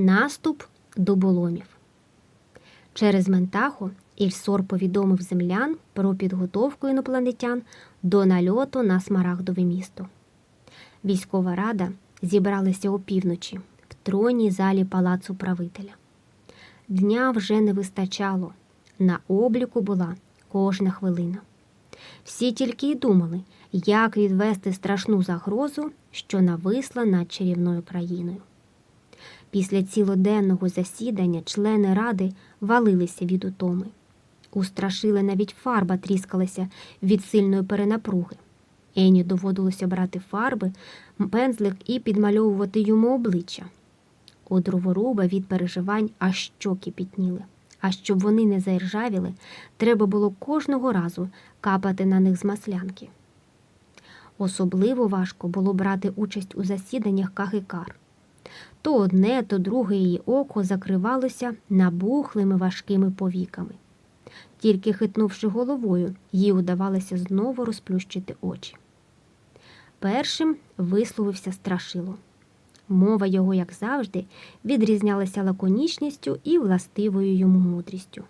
Наступ дуболомів. Через Ментаху Ільсор повідомив землян про підготовку інопланетян до нальоту на Смарагдове місто. Військова рада зібралася опівночі в тронній залі палацу правителя. Дня вже не вистачало. На обліку була кожна хвилина. Всі тільки й думали, як відвести страшну загрозу, що нависла над чарівною країною. Після цілоденного засідання члени ради валилися від утоми. У страшили навіть фарба тріскалася від сильної перенапруги. Ені доводилося брати фарби, пензлик і підмальовувати йому обличчя. У дроворуба від переживань аж щоки пітніли. А щоб вони не заіржавіли, треба було кожного разу капати на них з маслянки. Особливо важко було брати участь у засіданнях Кагикар. То одне, то друге її око закривалося набухлими важкими повіками. Тільки хитнувши головою, їй удавалося знову розплющити очі. Першим висловився страшило. Мова його, як завжди, відрізнялася лаконічністю і властивою йому мудрістю.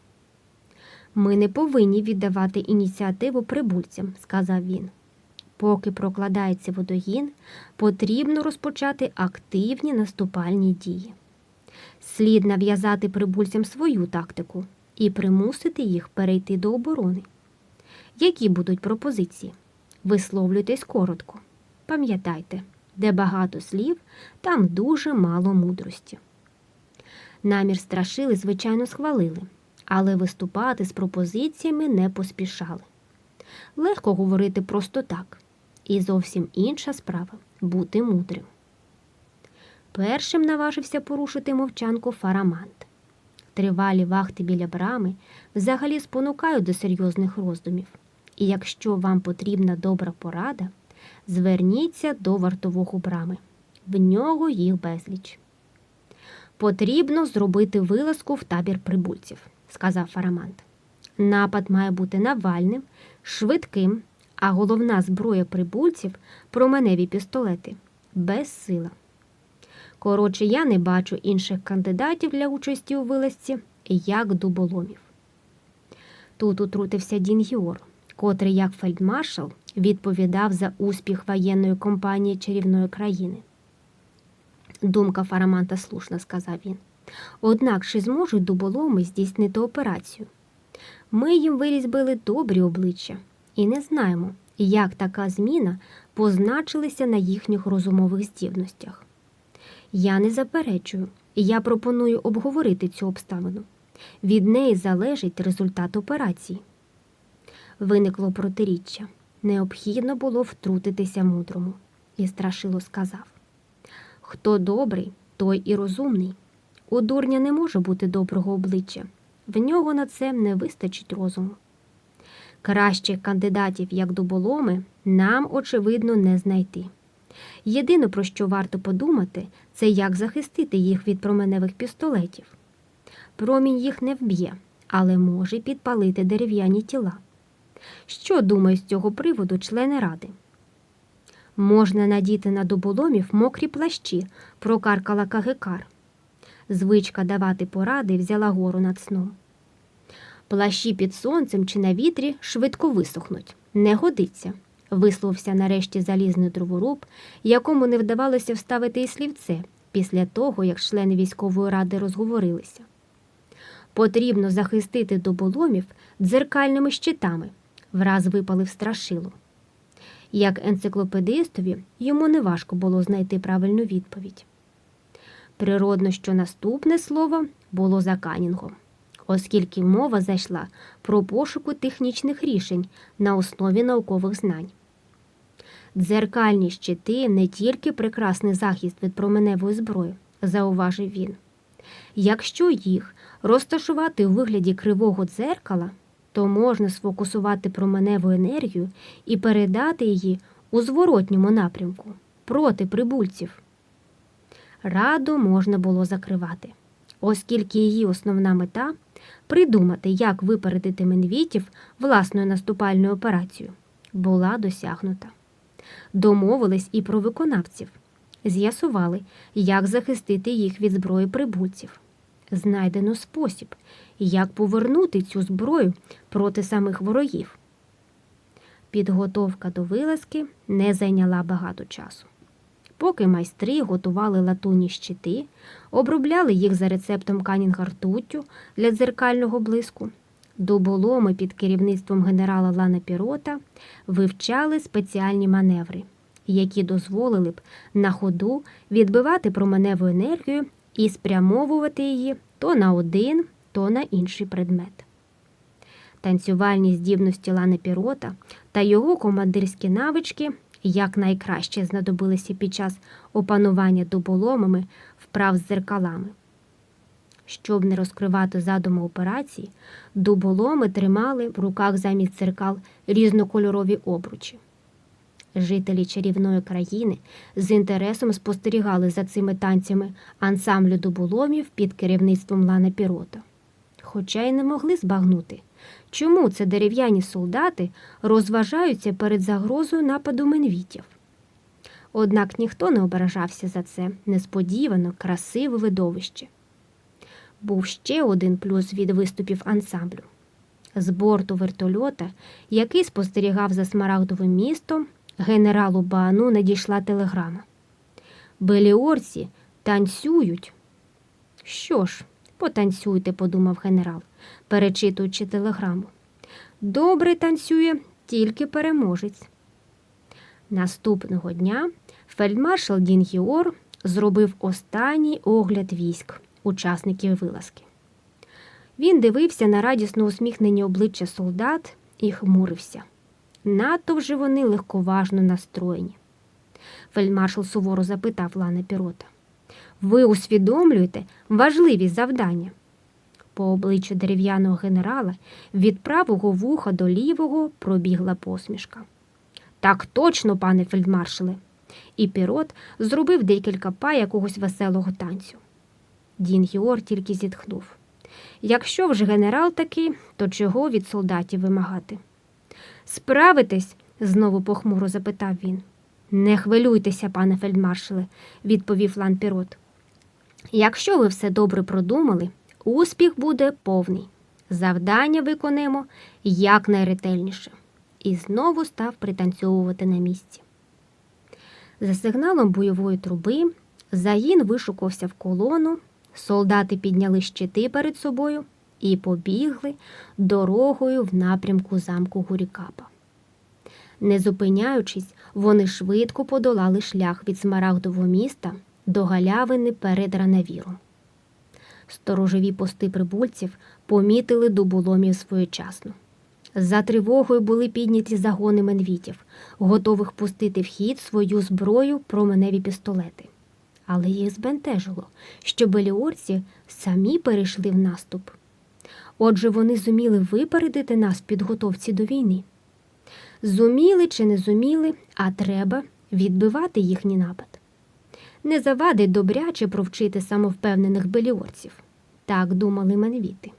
Ми не повинні віддавати ініціативу прибульцям, сказав він. Поки прокладається водогін, потрібно розпочати активні наступальні дії. Слід нав'язати прибульцям свою тактику і примусити їх перейти до оборони. Які будуть пропозиції? Висловлюйтесь коротко. Пам'ятайте, де багато слів, там дуже мало мудрості. Намір страшили, звичайно, схвалили, але виступати з пропозиціями не поспішали. Легко говорити просто так, і зовсім інша справа бути мудрим. Першим наважився порушити мовчанку фарамант. Тривалі вахти біля брами взагалі спонукають до серйозних роздумів. І якщо вам потрібна добра порада, зверніться до вартового брами. В нього їх безліч. Потрібно зробити вилазку в табір прибульців, сказав Фарамант. Напад має бути навальним, швидким, а головна зброя прибульців променеві пістолети безсила. Коротше, я не бачу інших кандидатів для участі у вилазці, як дуболомів. Тут утрутився Дін Гіор, котрий, як фельдмаршал, відповідав за успіх воєнної компанії чарівної країни. Думка Фараманта слушна, сказав він. Однак чи зможуть дуболоми здійснити операцію? Ми їм вирізбили добрі обличчя і не знаємо, як така зміна позначилася на їхніх розумових здібностях. Я не заперечую, я пропоную обговорити цю обставину. Від неї залежить результат операції. Виникло протиріччя. Необхідно було втрутитися мудрому, і страшило сказав Хто добрий, той і розумний. У дурня не може бути доброго обличчя, в нього на це не вистачить розуму. Кращих кандидатів, як дуболоми, нам, очевидно, не знайти. Єдине, про що варто подумати, це як захистити їх від променевих пістолетів. Промінь їх не вб'є, але може підпалити дерев'яні тіла. Що думають з цього приводу члени ради? Можна надіти на дуболомів мокрі плащі, прокаркала Кагикар. Звичка давати поради взяла гору над сном. Плащі під сонцем чи на вітрі швидко висохнуть. Не годиться, висловився нарешті залізний дроворуб, якому не вдавалося вставити і слівце після того, як члени військової ради розговорилися. Потрібно захистити доболомів дзеркальними щитами, враз випалив страшило. Як енциклопедистові йому неважко було знайти правильну відповідь. Природно, що наступне слово було за Канінгом, оскільки мова зайшла про пошуку технічних рішень на основі наукових знань. Дзеркальні щити не тільки прекрасний захист від променевої зброї, зауважив він. Якщо їх розташувати у вигляді кривого дзеркала, то можна сфокусувати променеву енергію і передати її у зворотньому напрямку проти прибульців. Раду можна було закривати, оскільки її основна мета придумати, як випередити менвітів власною наступальною операцією, була досягнута. Домовились і про виконавців. з'ясували, як захистити їх від зброї прибульців. Знайдено спосіб, як повернути цю зброю проти самих ворогів. Підготовка до вилазки не зайняла багато часу. Поки майстри готували латунні щити, обробляли їх за рецептом канінга ртуттю для дзеркального блиску, дуболоми під керівництвом генерала Лана Пірота вивчали спеціальні маневри, які дозволили б на ходу відбивати променеву енергію і спрямовувати її то на один, то на інший предмет. Танцювальні здібності Лана Пірота та його командирські навички якнайкраще знадобилися під час опанування дуболомами вправ з зеркалами. Щоб не розкривати задуму операції, дуболоми тримали в руках замість дзеркал різнокольорові обручі. Жителі чарівної країни з інтересом спостерігали за цими танцями ансамблю дуболомів під керівництвом Лана Пірота, хоча й не могли збагнути, чому це дерев'яні солдати розважаються перед загрозою нападу менвітів. Однак ніхто не ображався за це несподівано красиве видовище. Був ще один плюс від виступів ансамблю. З борту вертольота, який спостерігав за Смарагдовим містом, генералу Баану надійшла телеграма. Беліорці танцюють. Що ж, потанцюйте, подумав генерал, перечитуючи телеграму. Добре танцює тільки переможець. Наступного дня фельдмаршал Дін Гіор зробив останній огляд військ, учасників вилазки. Він дивився на радісно усміхнені обличчя солдат і хмурився. Надто вже вони легковажно настроєні. Фельдмаршал суворо запитав Лана Пірота. Ви усвідомлюєте важливість завдання? По обличчю дерев'яного генерала від правого вуха до лівого пробігла посмішка. Так точно, пане фельдмаршале. І Пірот зробив декілька па якогось веселого танцю. Дін Гіор тільки зітхнув. Якщо вже генерал такий, то чого від солдатів вимагати? Справитесь? знову похмуро запитав він. Не хвилюйтеся, пане фельдмаршале, відповів Лан Пірот. Якщо ви все добре продумали, успіх буде повний. Завдання виконемо якнайретельніше. І знову став пританцьовувати на місці. За сигналом бойової труби загін вишукався в колону, солдати підняли щити перед собою і побігли дорогою в напрямку замку Гурікапа. Не зупиняючись, вони швидко подолали шлях від Смарагдового міста до галявини перед Ранавіром. Сторожові пости прибульців помітили дуболомів своєчасно. За тривогою були підняті загони менвітів, готових пустити в хід свою зброю променеві пістолети. Але їх збентежило, що беліорці самі перейшли в наступ. Отже, вони зуміли випередити нас підготовці до війни. Зуміли чи не зуміли, а треба відбивати їхній напад. Не завадить добряче провчити самовпевнених беліорців. Так думали менвіти.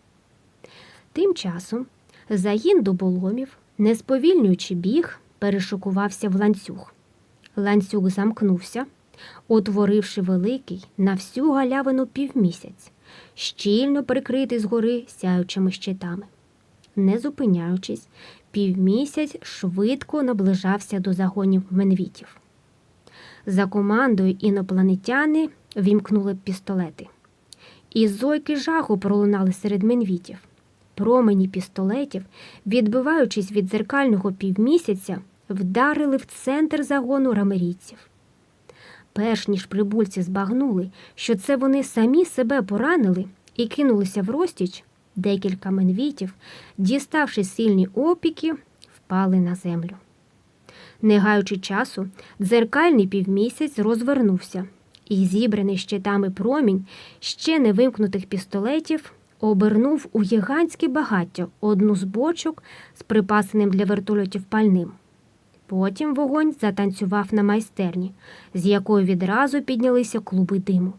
Тим часом загін доболомів, не сповільнюючи біг, перешокувався в ланцюг. Ланцюг замкнувся, утворивши великий на всю галявину півмісяць, щільно прикритий згори сяючими щитами. Не зупиняючись, півмісяць швидко наближався до загонів менвітів. За командою інопланетяни вімкнули пістолети. І зойки жаху пролунали серед менвітів. Промені пістолетів, відбиваючись від дзеркального півмісяця, вдарили в центр загону рамерійців. Перш ніж прибульці збагнули, що це вони самі себе поранили і кинулися в розтіч, декілька менвітів, діставши сильні опіки, впали на землю. Не гаючи часу, дзеркальний півмісяць розвернувся, і зібраний щитами промінь ще не вимкнутих пістолетів обернув у гігантське багаття одну з бочок з припасеним для вертольотів пальним. Потім вогонь затанцював на майстерні, з якої відразу піднялися клуби диму.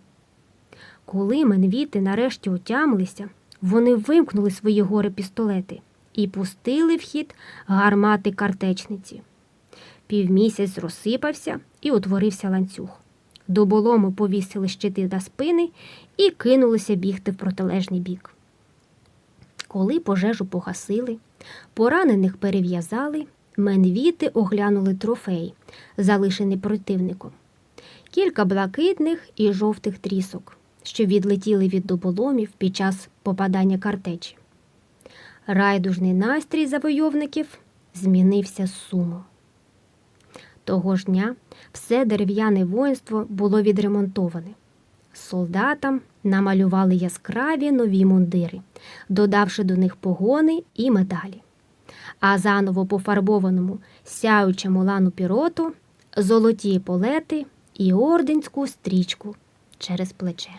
Коли менвіти нарешті отямилися, вони вимкнули свої гори пістолети і пустили в хід гармати картечниці. Півмісяць розсипався і утворився ланцюг. Доболоми повісили щити на спини і кинулися бігти в протилежний бік. Коли пожежу погасили, поранених перев'язали, менвіти оглянули трофей, залишений противником. Кілька блакитних і жовтих трісок, що відлетіли від доболомів під час попадання картечі. Райдужний настрій завойовників змінився з. Того ж дня все дерев'яне воїнство було відремонтоване. Солдатам намалювали яскраві нові мундири, додавши до них погони і медалі. А заново пофарбованому сяючому лану піроту золоті полети і орденську стрічку через плече.